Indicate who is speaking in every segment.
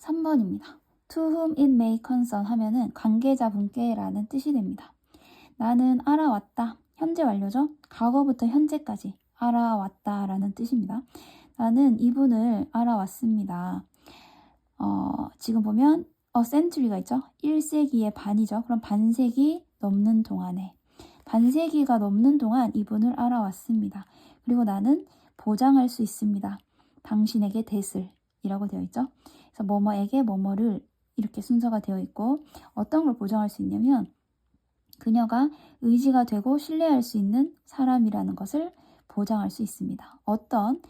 Speaker 1: 3번입니다. To whom it may concern 하면은 관계자분께라는 뜻이 됩니다. 나는 알아왔다. 현재 완료죠? 과거부터 현재까지 알아왔다라는 뜻입니다. 나는 이분을 알아왔습니다. 어, 지금 보면 a century가 있죠? 1세기의 반이죠. 그럼 반세기 넘는 동안에 반세기가 넘는 동안 이분을 알아왔습니다. 그리고 나는 보장할 수 있습니다. 당신에게 대슬 이라고 되어 있죠. 그래서 뭐뭐에게 뭐뭐를 이렇게 순서가 되어 있고 어떤 걸 보장할 수 있냐면 그녀가 의지가 되고 신뢰할 수 있는 사람이라는 것을 보장할 수 있습니다. 어떤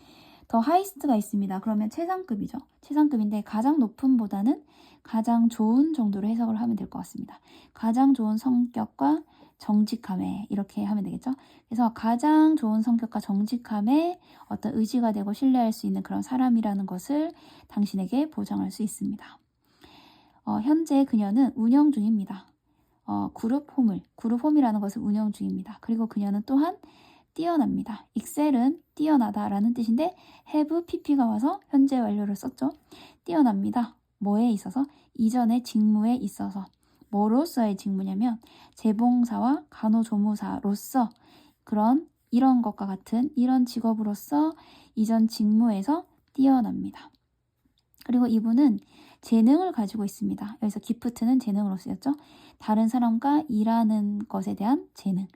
Speaker 1: 더 하이스트가 있습니다. 그러면 최상급이죠. 최상급인데 가장 높음보다는 가장 좋은 정도로 해석을 하면 될 것 같습니다. 가장 좋은 성격과 정직함에 이렇게 하면 되겠죠. 그래서 가장 좋은 성격과 정직함에 어떤 의지가 되고 신뢰할 수 있는 그런 사람이라는 것을 당신에게 보장할 수 있습니다. 어, 현재 그녀는 운영 중입니다. 어, 그룹 홈을, 그룹 홈이라는 것을 운영 중입니다. 그리고 그녀는 또한 뛰어납니다. excel은 뛰어나다라는 뜻인데 have pp가 와서 현재 완료를 썼죠. 뛰어납니다. 뭐에 있어서? 이전의 직무에 있어서. 뭐로서의 직무냐면 재봉사와 간호조무사로서 그런 이런 것과 같은 이런 직업으로서 이전 직무에서 뛰어납니다. 그리고 이분은 재능을 가지고 있습니다. 여기서 기프트는 재능으로 쓰였죠. 다른 사람과 일하는 것에 대한 재능.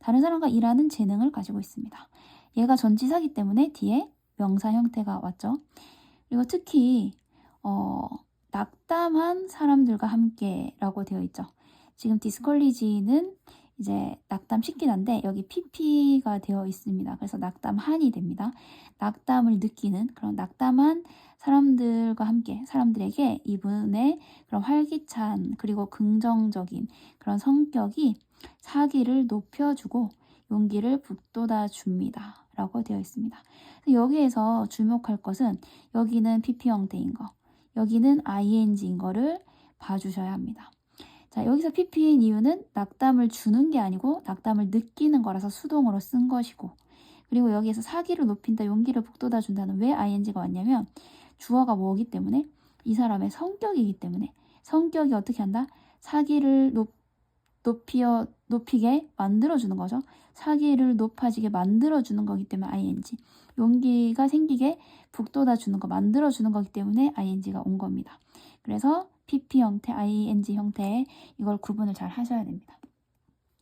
Speaker 1: 다른 사람과 일하는 재능을 가지고 있습니다. 얘가 전치사기 때문에 뒤에 명사 형태가 왔죠. 그리고 특히 어, 낙담한 사람들과 함께라고 되어 있죠. 지금 디스컬리지는 이제 낙담 한데 여기 pp가 되어 있습니다. 그래서 낙담한이 됩니다. 낙담을 느끼는 그런 낙담한 사람들과 함께 사람들에게 이분의 그런 활기찬 그리고 긍정적인 그런 성격이 사기를 높여주고 용기를 북돋아 줍니다. 라고 되어 있습니다. 여기에서 주목할 것은 여기는 PP 형태인 거, 여기는 ing인 거를 봐주셔야 합니다. 자, 여기서 PP인 이유는 낙담을 주는 게 아니고 낙담을 느끼는 거라서 수동으로 쓴 것이고 그리고 여기에서 사기를 높인다, 용기를 북돋아 준다는 왜 ing가 왔냐면 주어가 뭐기 때문에 이 사람의 성격이기 때문에 성격이 어떻게 한다? 사기를 높, 높이어, 높이게 만들어주는 거죠. 사기를 높아지게 만들어주는 거기 때문에 ing. 용기가 생기게 북돋아 주는 거, 만들어주는 거기 때문에 ing가 온 겁니다. 그래서 pp 형태, ing 형태 이걸 구분을 잘 하셔야 됩니다.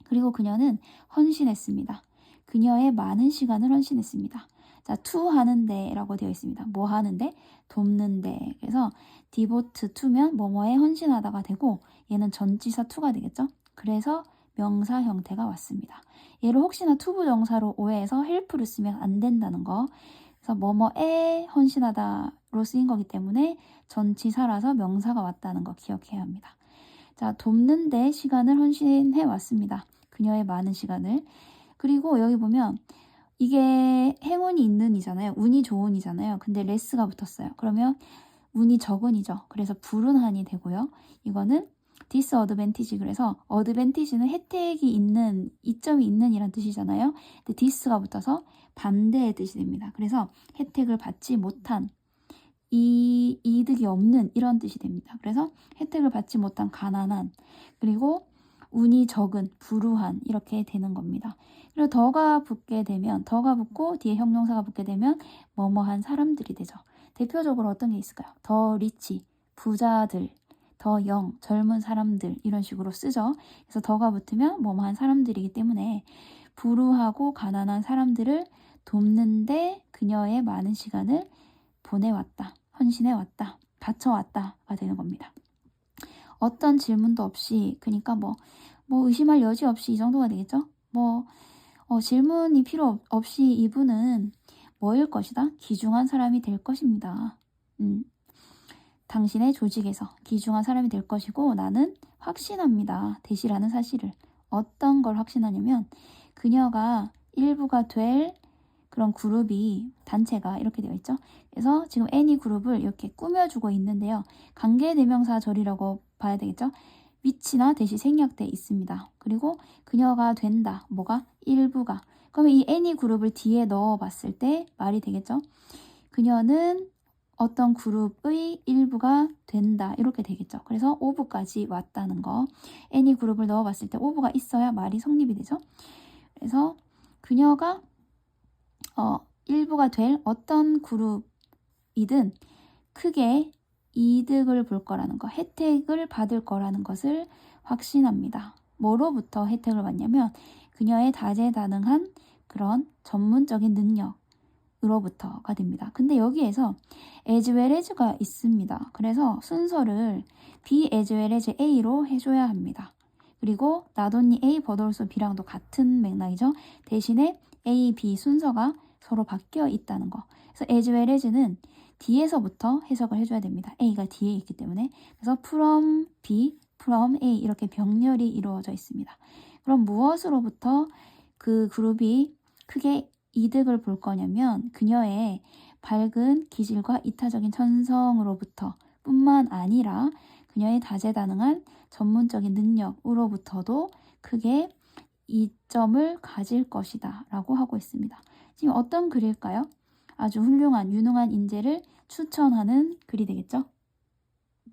Speaker 1: 그리고 그녀는 헌신했습니다. 그녀의 많은 시간을 헌신했습니다. 자, to 하는데 라고 되어 있습니다. 뭐 하는데? 돕는데. 그래서 devote to면 뭐뭐에 헌신하다가 되고 얘는 전치사 to가 되겠죠? 그래서 명사 형태가 왔습니다. 얘를 혹시나 투부 정사로 오해해서 help를 쓰면 안 된다는 거. 그래서 뭐뭐에 헌신하다로 쓰인 거기 때문에 전치사라서 명사가 왔다는 거 기억해야 합니다. 자, 돕는데 시간을 헌신해 왔습니다. 그녀의 많은 시간을. 그리고 여기 보면 이게 행운이 있는 이잖아요. 운이 좋은 이잖아요. 근데 레스가 붙었어요. 그러면 운이 적은이죠. 그래서 불운한이 되고요. 이거는 디스어드밴티지 그래서 어드밴티지는 혜택이 있는 이점이 있는 이란 뜻이잖아요. 근데 디스가 붙어서 반대의 뜻이 됩니다. 그래서 혜택을 받지 못한 이 이득이 없는 이런 뜻이 됩니다. 그래서 혜택을 받지 못한 가난한 그리고 운이 적은 불우한 이렇게 되는 겁니다. 그리고 더가 붙게 되면 더가 붙고 뒤에 형용사가 붙게 되면 뭐뭐한 사람들이 되죠. 대표적으로 어떤 게 있을까요? 더 리치 부자들 더 영, 젊은 사람들 이런 식으로 쓰죠. 그래서 더가 붙으면 뭐뭐한 사람들이기 때문에 불우하고 가난한 사람들을 돕는데 그녀의 많은 시간을 보내왔다, 헌신해왔다, 바쳐왔다가 되는 겁니다. 어떤 질문도 없이 그러니까 뭐, 뭐 의심할 여지 없이 이 정도가 되겠죠? 뭐 어, 질문이 필요 없이 이분은 뭐일 것이다? 귀중한 사람이 될 것입니다. 음. 당신의 조직에서 귀중한 사람이 될 것이고 나는 확신합니다. 대시라는 사실을. 어떤 걸 확신하냐면 그녀가 일부가 될 그런 그룹이 단체가 이렇게 되어 있죠. 그래서 지금 애니 그룹을 이렇게 꾸며주고 있는데요. 관계 대명사 절이라고 봐야 되겠죠. 위치나 대시 생략돼 있습니다. 그리고 그녀가 된다. 뭐가? 일부가. 그러면 이 애니 그룹을 뒤에 넣어 봤을 때 말이 되겠죠. 그녀는 어떤 그룹의 일부가 된다 이렇게 되겠죠. 그래서 오브까지 왔다는 거 애니 그룹을 넣어봤을 때 오브가 있어야 말이 성립이 되죠. 그래서 그녀가 어, 일부가 될 어떤 그룹이든 크게 이득을 볼 거라는 거, 혜택을 받을 거라는 것을 확신합니다. 뭐로부터 혜택을 받냐면 그녀의 다재다능한 그런 전문적인 능력 으로부터가 됩니다. 근데 여기에서 as well as가 있습니다. 그래서 순서를 B as well as A로 해줘야 합니다. 그리고 not only A but also B랑도 같은 맥락이죠. 대신에 A, B 순서가 서로 바뀌어 있다는 거. 그래서 as well as는 D에서부터 해석을 해줘야 됩니다. A가 D에 있기 때문에. 그래서 from B, from A 이렇게 병렬이 이루어져 있습니다. 그럼 무엇으로부터 그 그룹이 크게 이득을 볼 거냐면 그녀의 밝은 기질과 이타적인 천성으로부터 뿐만 아니라 그녀의 다재다능한 전문적인 능력으로부터도 크게 이점을 가질 것이다 라고 하고 있습니다. 지금 어떤 글일까요? 아주 훌륭한, 유능한 인재를 추천하는 글이 되겠죠?